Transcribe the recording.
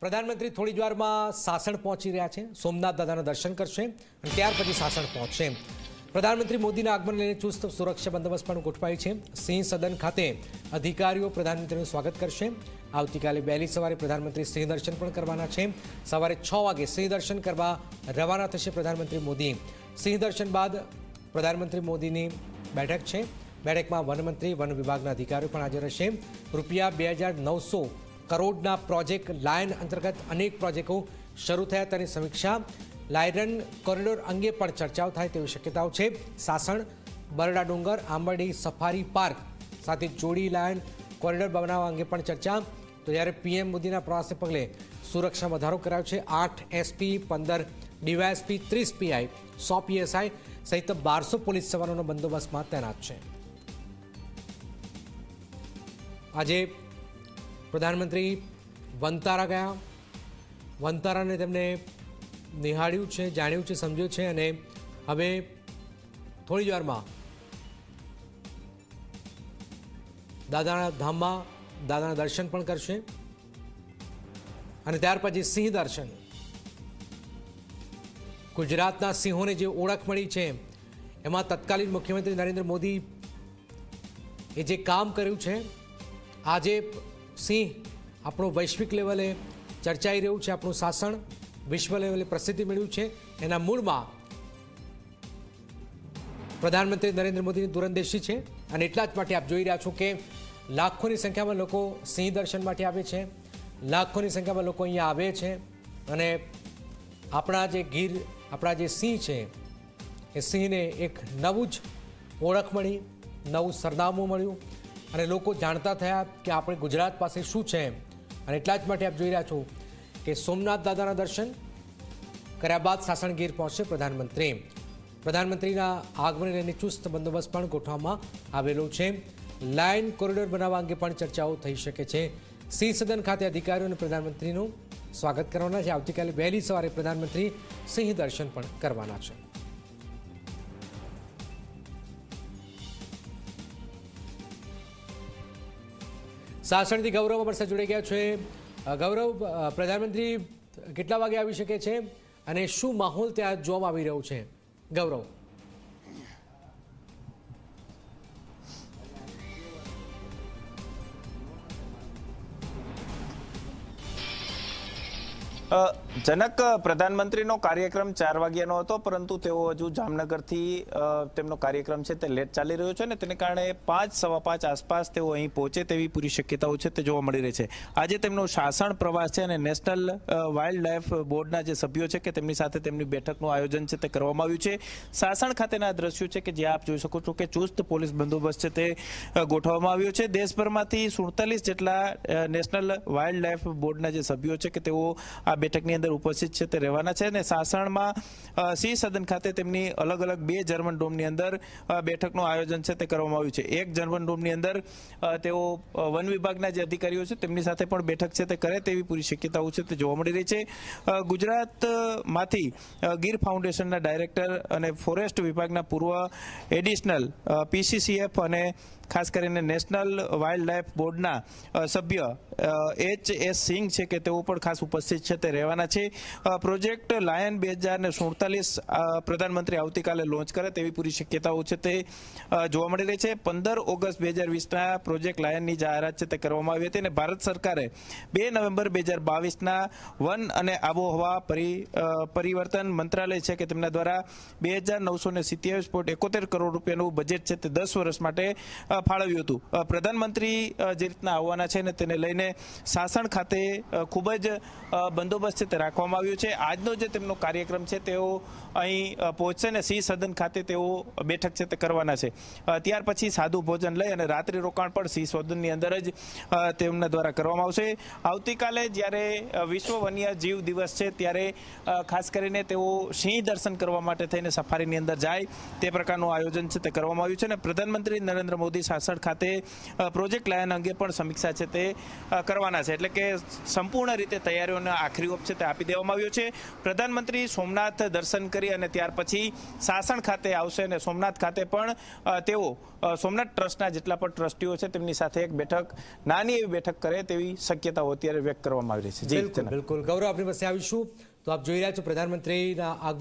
પ્રધાનમંત્રી થોડી જ વારમાં સાસણ પહોંચી રહ્યા છે. સોમનાથ દાદાના દર્શન કરશે અને ત્યાર પછી સાસણ પહોંચશે. પ્રધાનમંત્રી મોદીના આગમન લઈને ચુસ્ત સુરક્ષા બંદોબસ્ત પણ ગોઠવાયું છે. સિંહ સદન ખાતે અધિકારીઓ પ્રધાનમંત્રીનું સ્વાગત કરશે. આવતીકાલે વહેલી સવારે પ્રધાનમંત્રી સિંહ દર્શન પણ કરવાના છે. સવારે છ વાગે સિંહ દર્શન કરવા રવાના થશે પ્રધાનમંત્રી મોદી. સિંહ દર્શન બાદ પ્રધાનમંત્રી મોદીની બેઠક છે. બેઠકમાં વનમંત્રી, વન વિભાગના અધિકારીઓ પણ હાજર રહેશે. રૂપિયા બે હજાર નવસો કરોડના પ્રોજેક્ટ લાયન અંતર્ગત અનેક પ્રોજેક્ટો શરૂ થયા તેની સમીક્ષા. લાયરન કોરિડોર અંગે પણ ચર્ચાઓ થાય તેવી શક્યતાઓ છે. સાસણ, બરડા ડુંગર, આંબરડી સફારી પાર્ક સાથે જોડી લાયન કોરિડોર બનાવવા અંગે પણ ચર્ચા. તો જ્યારે પીએમ મોદીના પ્રવાસને પગલે સુરક્ષા વધારો કરાયો છે, આઠ એસપી, પંદર ડીવાયએસપી, ત્રીસ પીઆઈ, સો પીએસઆઈ સહિત બારસો પોલીસ જવાનોનો બંદોબસ્તમાં તૈનાત છે. આજે પ્રધાનમંત્રી વનતારા ગયા. વનતારાને તેમને નિહાળ્યું છે, જાણ્યું છે, સમજ્યું છે અને હવે થોડી જ વારમાં દાદાના ધામમાં દાદાના દર્શન પણ કરશે અને ત્યાર પછી સિંહ દર્શન. ગુજરાતના સિંહોને જે ઓળખ મળી છે, એમાં તત્કાલીન મુખ્યમંત્રી નરેન્દ્ર મોદી એ જે કામ કર્યું છે, આજે સિંહ આપણું વૈશ્વિક લેવલે ચર્ચાઈ રહ્યું છે, આપણું શાસન વિશ્વ લેવલે પ્રસિદ્ધિ મેળવ્યું છે. એના મૂળમાં પ્રધાનમંત્રી નરેન્દ્ર મોદીની દૂરંદેશી છે અને એટલા જ માટે આપ જોઈ રહ્યા છો કે લાખોની સંખ્યામાં લોકો સિંહ દર્શન માટે આવે છે, લાખોની સંખ્યામાં લોકો અહીંયા આવે છે અને આપણા જે ગીર, આપણા જે સિંહ છે, એ સિંહને એક નવું જ ઓળખ મળી, નવું સરનામું મળ્યું. અને લોકો જાણતા થયા કે આપણે ગુજરાત પાસે શું છે અને એટલા જ માટે આપ જોઈ રહ્યા છો કે સોમનાથ દાદાના દર્શન કર્યા બાદ સાસણગીર પહોંચશે પ્રધાનમંત્રી. પ્રધાનમંત્રીના આગમન લઈને ચુસ્ત બંદોબસ્ત પણ ગોઠવવામાં આવેલો છે. લાઇન કોરિડોર બનાવવા અંગે પણ ચર્ચાઓ થઈ શકે છે. સિંહ સદન ખાતે અધિકારીઓ અને પ્રધાનમંત્રીનું સ્વાગત કરવાના છે. આવતીકાલે વહેલી સવારે પ્રધાનમંત્રી સિંહ દર્શન પણ કરવાના છે. સાસણથી ગૌરવ અમારી સાથે જોડાઈ ગયા છે. ગૌરવ પ્રધાનમંત્રી કેટલા વાગે આવી શકે છે અને શું માહોલ ત્યાં જોવામાં આવી રહ્યો છે? ગૌરવ. અ, જનક પ્રધાનમંત્રીનો કાર્યક્રમ ચાર વાગ્યાનો હતો, પરંતુ તેઓ હજુ જામનગરથી તેમનો કાર્યક્રમ છે તે લેટ ચાલી રહ્યો છે ને તેને કારણે પાંચ, સવા પાંચ આસપાસ તેઓ અહીં પહોંચે તેવી પૂરી શક્યતાઓ છે તે જોવા મળી રહી છે. આજે તેમનો શાસન પ્રવાસ છે અને નેશનલ વાઇલ્ડ લાઈફ બોર્ડના જે સભ્યો છે કે તેમની સાથે તેમની બેઠકનું આયોજન છે તે કરવામાં આવ્યું છે. સાસણ ખાતેના દ્રશ્યો છે કે જ્યાં આપ જોઈ શકો છો કે ચુસ્ત પોલીસ બંદોબસ્ત છે તે ગોઠવવામાં આવ્યો છે. દેશભરમાંથી સુડતાલીસ જેટલા નેશનલ વાઇલ્ડ લાઈફ બોર્ડના જે સભ્યો છે કે તેઓ આ બેઠકની અંદર ઉપસ્થિત છે તે રહેવાના છે અને સાસણમાં સિંહ સદન ખાતે તેમની અલગ અલગ બે જર્મન ડોમની અંદર બેઠકનું આયોજન છે તે કરવામાં આવ્યું છે. એક જર્મન ડોમની અંદર તેઓ વન વિભાગના જે અધિકારીઓ છે તેમની સાથે પણ બેઠક છે તે કરે તેવી પૂરી શક્યતાઓ છે તે જોવા મળી રહી છે. ગુજરાતમાંથી ગીર ફાઉન્ડેશનના ડાયરેક્ટર અને ફોરેસ્ટ વિભાગના પૂર્વ એડિશનલ પીસીસીએફ અને ખાસ કરીને નેશનલ વાઇલ્ડ લાઈફ બોર્ડના સભ્ય એચ એસ સિંઘ છે કે તેઓ પણ ખાસ ઉપસ્થિત છે તે રહેવાના છે. અ, પ્રોજેક્ટ લાયન બે હજાર ને સુડતાલીસ પ્રધાનમંત્રી આવતીકાલે લોન્ચ કરે તેવી પૂરી શક્યતાઓ છે તે જોવા મળી રહી છે. પંદર ઓગસ્ટ બે હજાર વીસના પ્રોજેક્ટ લાયનની જાહેરાત છે તે કરવામાં આવી હતી અને ભારત સરકારે બે નવેમ્બર બે હજાર બાવીસના વન અને આબોહવા પરી પરિવર્તન મંત્રાલય છે કે તેમના દ્વારા બે હજાર નવસો ને સિત્યાવીસ પોઈન્ટ એકોતેર કરોડ રૂપિયાનું બજેટ છે તે દસ વર્ષ માટે ફાળવ્યું હતું. પ્રધાનમંત્રી જે રીતના આવવાના છે ને તેને લઈને સાસણ ખાતે ખૂબ જ બંદોબસ્ત છે તે રાખવામાં આવ્યું છે. આજનો જે તેમનો કાર્યક્રમ છે, તેઓ અહીં પહોંચશે ને સિંહ સદન ખાતે તેઓ બેઠક છે તે કરવાના છે. ત્યાર પછી સાદું ભોજન લઈ અને રાત્રિ રોકાણ પણ સિંહ સદનની અંદર જ તેમના દ્વારા કરવામાં આવશે. આવતીકાલે જ્યારે વિશ્વ વન્ય જીવ દિવસ છે ત્યારે ખાસ કરીને તેઓ સિંહ દર્શન કરવા માટે થઈને સફારીની અંદર જાય. તે પ્રકારનું આયોજન છે તે કરવામાં આવ્યું છે અને પ્રધાનમંત્રી નરેન્દ્ર મોદી સાસણ ખાતે પ્રોજેક્ટ લાયન અંગે પણ સમીક્ષા છે તે કરવાના છે. એટલે કે સંપૂર્ણ રીતે તૈયારીઓના આખરી ઓપ છે તે આપી દેવામાં આવ્યો છે. પ્રધાનમંત્રી સોમનાથ દર્શન કરી અને ત્યાર પછી સાસણ ખાતે આવશે અને સોમનાથ ખાતે પણ તેઓ સોમનાથ ટ્રસ્ટના જેટલા પણ ટ્રસ્ટીઓ છે તેમની સાથે એક બેઠક નાની એવી બેઠક કરે તેવી શક્યતાઓ અત્યારે વ્યક્ત કરવામાં આવી રહી છે. બિલકુલ બિલકુલ. ગૌરવ આપણી પાસે આવીશું. તો આપ જોઈ રહ્યા છો પ્રધાનમંત્રીના આગમન